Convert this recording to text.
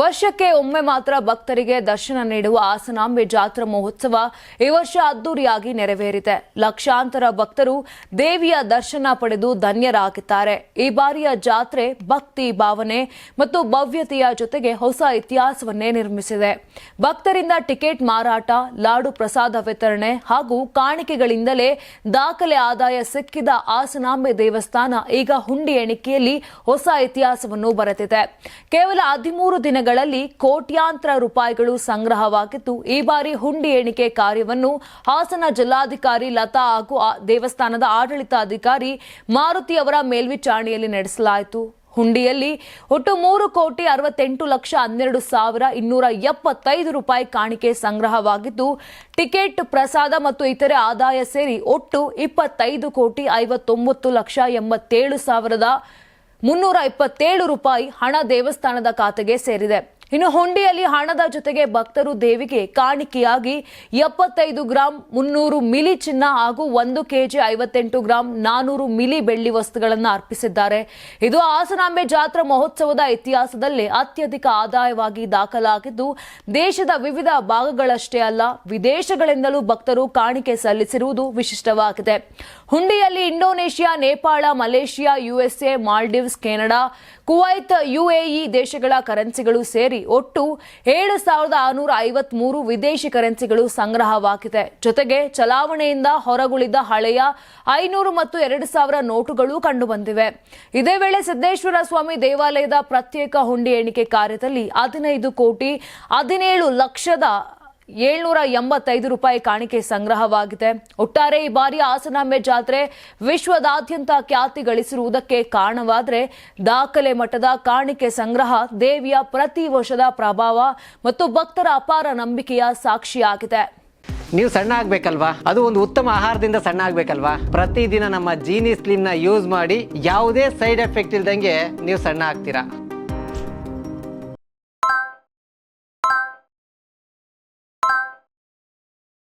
ವರ್ಷಕ್ಕೆ ಒಮ್ಮೆ ಮಾತ್ರ ಭಕ್ತರಿಗೆ ದರ್ಶನ ನೀಡುವ ಹಾಸನಾಂಬೆ ಜಾತ್ರಾ ಮಹೋತ್ಸವ ಈ ವರ್ಷ ಅದ್ದೂರಿಯಾಗಿ ನೆರವೇರಿದೆ. ಲಕ್ಷಾಂತರ ಭಕ್ತರು ದೇವಿಯ ದರ್ಶನ ಪಡೆದು ಧನ್ಯರಾಗಿದ್ದಾರೆ. ಈ ಬಾರಿಯ ಜಾತ್ರೆ ಭಕ್ತಿ ಭಾವನೆ ಮತ್ತು ಭವ್ಯತೆಯ ಜೊತೆಗೆ ಹೊಸ ಇತಿಹಾಸವನ್ನೇ ನಿರ್ಮಿಸಿದೆ. ಭಕ್ತರಿಂದ ಟಿಕೆಟ್ ಮಾರಾಟ, ಲಾಡು ಪ್ರಸಾದ ವಿತರಣೆ ಹಾಗೂ ಕಾಣಿಕೆಗಳಿಂದಲೇ ದಾಖಲೆ ಆದಾಯ ಸಿಕ್ಕಿದ ಹಾಸನಾಂಬೆ ದೇವಸ್ಥಾನ ಈಗ ಹುಂಡಿ ಎಣಿಕೆಯಲ್ಲಿ ಹೊಸ ಇತಿಹಾಸವನ್ನು ಬರೆದಿದೆ. ಕೇವಲ ಹದಿಮೂರು ದಿನಗಳಲ್ಲಿ ಕೋಟ್ಯಾಂತರ ರೂಪಾಯಿಗಳು ಸಂಗ್ರಹವಾಗಿದ್ದು, ಈ ಬಾರಿ ಹುಂಡಿ ಎಣಿಕೆ ಕಾರ್ಯವನ್ನು ಹಾಸನ ಜಿಲ್ಲಾಧಿಕಾರಿ ಲತಾ ಹಾಗೂ ದೇವಸ್ಥಾನದ ಆಡಳಿತಾಧಿಕಾರಿ ಮಾರುತಿ ಅವರ ಮೇಲ್ವಿಚಾರಣೆಯಲ್ಲಿ ನಡೆಸಲಾಯಿತು. ಹುಂಡಿಯಲ್ಲಿ ಒಟ್ಟು ಮೂರು ಕೋಟಿ ಅರವತ್ತೆಂಟು ಲಕ್ಷ ಹನ್ನೆರಡು ಸಾವಿರ ಇನ್ನೂರ ಎಪ್ಪತ್ತೈದು ರೂಪಾಯಿ ಕಾಣಿಕೆ ಸಂಗ್ರಹವಾಗಿದ್ದು, ಟಿಕೆಟ್ ಪ್ರಸಾದ ಮತ್ತು ಇತರೆ ಆದಾಯ ಸೇರಿ ಒಟ್ಟು ಇಪ್ಪತ್ತೈದು ಕೋಟಿ ಐವತ್ತೊಂಬತ್ತು ಲಕ್ಷ ಎಂಬತ್ತೇಳು ಸಾವಿರದ ಮುನ್ನೂರ ಇಪ್ಪತ್ತೇಳು ರೂಪಾಯಿ ಹಣ ದೇವಸ್ಥಾನದ ಖಾತೆಗೆ ಸೇರಿದೆ. ಇನ್ನು ಹುಂಡಿಯಲ್ಲಿ ಹಣದ ಜೊತೆಗೆ ಭಕ್ತರು ದೇವಿಗೆ ಕಾಣಿಕೆಯಾಗಿ ಎಪ್ಪತ್ತೈದು ಗ್ರಾಂ ಮುನ್ನೂರು ಮಿಲಿ ಚಿನ್ನ ಹಾಗೂ ಒಂದು ಕೆಜಿ ಐವತ್ತೆಂಟು ಗ್ರಾಂ ನಾನೂರು ಮಿಲಿ ಬೆಳ್ಳಿ ವಸ್ತುಗಳನ್ನು ಅರ್ಪಿಸಿದ್ದಾರೆ. ಇದು ಹಾಸನಾಂಬೆ ಜಾತ್ರಾ ಮಹೋತ್ಸವದ ಇತಿಹಾಸದಲ್ಲೇ ಅತ್ಯಧಿಕ ಆದಾಯವಾಗಿ ದಾಖಲಾಗಿದ್ದು, ದೇಶದ ವಿವಿಧ ಭಾಗಗಳಷ್ಟೇ ಅಲ್ಲ, ವಿದೇಶಗಳಿಂದಲೂ ಭಕ್ತರು ಕಾಣಿಕೆ ಸಲ್ಲಿಸಿರುವುದು ವಿಶಿಷ್ಟವಾಗಿದೆ. ಹುಂಡಿಯಲ್ಲಿ Indonesia, Nepal, Malaysia, USA, Maldives, Canada, Kuwait, UAE ದೇಶಗಳ ಕರೆನ್ಸಿಗಳು ಸೇರಿ ಒಟ್ಟು ಏಳು ಸಾವಿರದ ಆರುನೂರ ಐವತ್ಮೂರು ವಿದೇಶಿ ಕರೆನ್ಸಿಗಳು ಸಂಗ್ರಹವಾಗಿದೆ. ಜೊತೆಗೆ ಚಲಾವಣೆಯಿಂದ ಹೊರಗುಳಿದ ಹಳೆಯ ಐನೂರು ಮತ್ತು ಎರಡು ಸಾವಿರ ನೋಟುಗಳು ಕಂಡುಬಂದಿವೆ. ಇದೇ ವೇಳೆ ಸಿದ್ದೇಶ್ವರ ಸ್ವಾಮಿ ದೇವಾಲಯದ ಪ್ರತ್ಯೇಕ ಹುಂಡಿ ಎಣಿಕೆ ಕಾರ್ಯದಲ್ಲಿ ಹದಿನೈದು ಕೋಟಿ ಹದಿನೇಳು ಲಕ್ಷದ ಏಳ್ನೂರ ಎಂಬತ್ತೈದು ರೂಪಾಯಿ ಕಾಣಿಕೆ ಸಂಗ್ರಹವಾಗಿದೆ. ಒಟ್ಟಾರೆ ಈ ಬಾರಿ ಹಾಸನಾಂಬೆ ಜಾತ್ರೆ ವಿಶ್ವದಾದ್ಯಂತ ಖ್ಯಾತಿ ಗಳಿಸಿರುವುದಕ್ಕೆ ಕಾರಣವಾದರೆ ದಾಖಲೆ ಮಟ್ಟದ ಕಾಣಿಕೆ ಸಂಗ್ರಹ ದೇವಿಯ ಪ್ರತಿ ವರ್ಷದ ಪ್ರಭಾವ ಮತ್ತು ಭಕ್ತರ ಅಪಾರ ನಂಬಿಕೆಯ ಸಾಕ್ಷಿಯಾಗಿದೆ. ನೀವು ಸಣ್ಣ ಆಗ್ಬೇಕಲ್ವಾ? ಅದು ಒಂದು ಉತ್ತಮ ಆಹಾರದಿಂದ ಸಣ್ಣ ಆಗ್ಬೇಕಲ್ವಾ? ಪ್ರತಿದಿನ ನಮ್ಮ ಜೀನಿ ಸ್ಲಿಮ್ನ ಯೂಸ್ ಮಾಡಿ ಯಾವುದೇ ಸೈಡ್ ಎಫೆಕ್ಟ್ ಇಲ್ದಂಗೆ ನೀವು ಸಣ್ಣ ಆಗ್ತೀರಾ?